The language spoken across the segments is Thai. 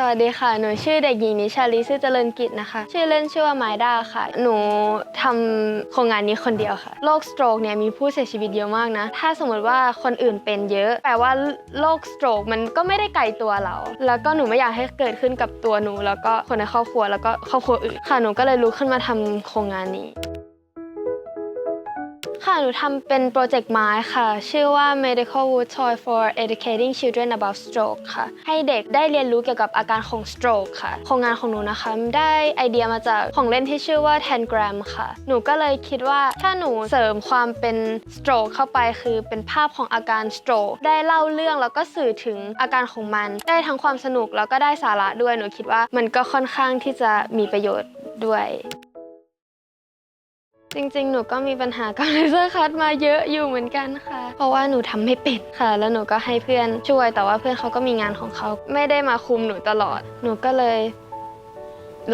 สวัสดีค่ะ หนูชื่อเด็กหญิงนิชาลีซื่อเจริญกิจนะคะ ชื่อเล่นชื่อว่าไมด้าค่ะ หนูทำโครงงานนี้คนเดียวค่ะ โรคสโตรกเนี่ยมีผู้เสียชีวิตเยอะมากนะ ถ้าสมมติว่าคนอื่นเป็นเยอะ แปลว่าโรคสโตรกมันก็ไม่ได้ไกลตัวเรา แล้วก็หนูไม่อยากให้เกิดขึ้นกับตัวหนู แล้วก็คนในครอบครัว แล้วก็ครอบครัวอื่น ค่ะ หนูก็เลยลุกขึ้นมาทำโครงงานนี้ หนูทำเป็นโปรเจกต์ไม้ค่ะ ชื่อว่า Medical Wood Toy for Educating Children About Stroke ค่ะ ให้เด็กได้เรียนรู้เกี่ยวกับอาการของ stroke ค่ะโครงงานของหนูนะคะ ได้ไอเดียมาจากของเล่นที่ชื่อว่า Tangram ค่ะ หนูก็เลยคิดว่าถ้าหนูเสริมความเป็น stroke เข้าไปคือเป็นภาพของอาการ stroke ได้เล่าเรื่องแล้วก็สื่อถึงอาการของมัน ได้ทั้งความสนุกแล้วก็ได้สาระด้วย หนูคิดว่ามันก็ค่อนข้างที่จะมีประโยชน์ด้วย จริงๆ หนูก็มีปัญหากับเลเซอร์คัตมาเยอะอยู่เหมือนกันค่ะ เพราะว่าหนูทำไม่เป็นค่ะ แล้วหนูก็ให้เพื่อนช่วย แต่ว่าเพื่อนเขาก็มีงานของเขา ไม่ได้มาคุมหนูตลอด หนูก็เลย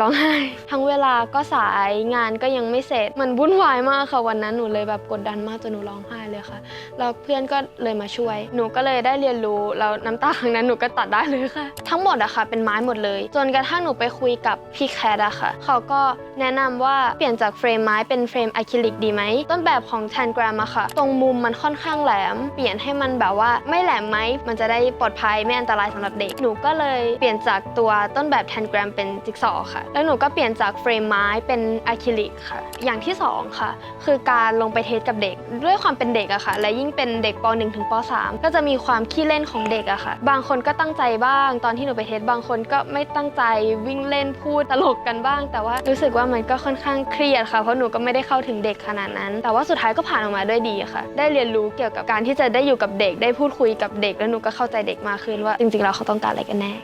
ร้องไห้ ทั้งเวลาก็สายงานก็ยังไม่เสร็จ มันวุ่นวายมากค่ะวันนั้นหนูเลยแบบกดดันมากจนหนูร้องไห้เลยค่ะแล้วเพื่อนก็เลยมาช่วย หนูก็เลยได้เรียนรู้แล้วน้ำตาครั้งนั้นหนูก็ตัดได้เลยค่ะ ทั้งหมดอะค่ะ เป็นไม้หมดเลย จนกระทั่งหนูไปคุยกับพี่แคทอะค่ะ เขาก็แนะนำว่าเปลี่ยนจากเฟรมไม้เป็นเฟรมอะคริลิกดีไหมต้นแบบของแทนกรามอะค่ะ ตรงมุมมันค่อนข้างแหลม เปลี่ยนให้มันแบบว่าไม่แหลมไหมมันจะได้ปลอดภัยไม่อันตรายสำหรับเด็กหนูก็เลยเปลี่ยนจากตัวต้นแบบแทนกรามเป็นจิ๊กซอว์ค่ะแล้วหนูก็เปลี่ยนจากเฟรมไม้เป็นอะคริลิกค่ะ อย่างที่สองค่ะ คือการลงไปเทสกับเด็ก ด้วยความเป็นเด็กอะค่ะ และยิ่งเป็นเด็กป .1 ถึงป .3 ก็จะมีความขี้เล่นของเด็กอะค่ะ บางคนก็ตั้งใจบ้าง ตอนที่หนูไปเทสบางคนก็ไม่ตั้งใจวิ่งเล่นพูดตลกกันบ้าง แต่ว่ารู้สึกว่ามันก็ค่อนข้างเครียดค่ะ เพราะหนูก็ไม่ได้เข้าถึงเด็กขนาดนั้น แต่ว่าสุดท้ายก็ผ่านออกมาด้วยดีค่ะ ได้เรียนรู้เกี่ยวกับการที่จะได้อยู่กับเด็ก ได้พูดคุยกับเด็ก แล้วหนูก็เข้าใจเด็กมากขึ้นว่า จริงๆแล้วเขาต้องการอะไรกันแน่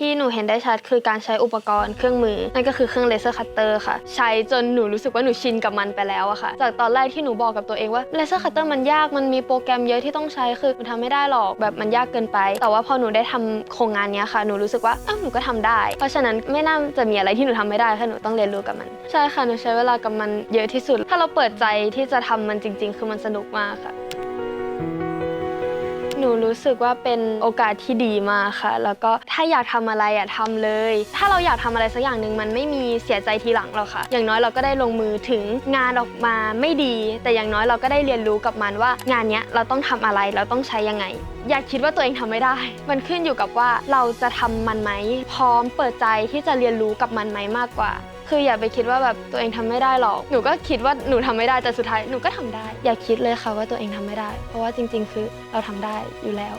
ที่หนูเห็นได้ชัดคือการใช้อุปกรณ์เครื่องมือ นั่นก็คือเครื่องเลเซอร์คัตเตอร์ค่ะ ใช้จนหนูรู้สึกว่าหนูชินกับมันไปแล้วอะค่ะ จากตอนแรกที่หนูบอกกับตัวเองว่าเลเซอร์คัตเตอร์มันยากมันมีโปรแกรมเยอะที่ต้องใช้คือหนูทำไม่ได้หรอกแบบมันยากเกินไป แต่ว่าพอหนูได้ทำโครงงานนี้ค่ะหนูรู้สึกว่าอ้าหนูก็ทำได้ เพราะฉะนั้นไม่น่าจะมีอะไรที่หนูทำไม่ได้แค่หนูต้องเรียนรู้กับมัน ใช่ค่ะหนูใช้เวลากับมันเยอะที่สุด ถ้าเราเปิดใจที่จะทำมันจริง ๆ คือมันสนุกมากค่ะ หนูรู้สึกว่าเป็นโอกาสที่ดีมากค่ะ แล้วก็ถ้าอยากทำอะไรอะทำเลย ถ้าเราอยากทำอะไรสักอย่างหนึ่งมันไม่มีเสียใจทีหลังหรอกค่ะ อย่างน้อยเราก็ได้ลงมือถึงงานออกมาไม่ดี แต่อย่างน้อยเราก็ได้เรียนรู้กับมันว่างานเนี้ยเราต้องทำอะไรเราต้องใช้ยังไง อย่าคิดว่าตัวเองทำไม่ได้ มันขึ้นอยู่กับว่าเราจะทำมันไหมพร้อมเปิดใจที่จะเรียนรู้กับมันไหมมากกว่า คืออย่าไปคิดว่าแบบตัวเองทำไม่ได้หรอก หนูก็คิดว่าหนูทำไม่ได้แต่สุดท้ายหนูก็ทำได้ อย่าคิดเลยค่ะว่าตัวเองทำไม่ได้ เพราะว่าจริง ๆ คือเราทำได้อยู่แล้ว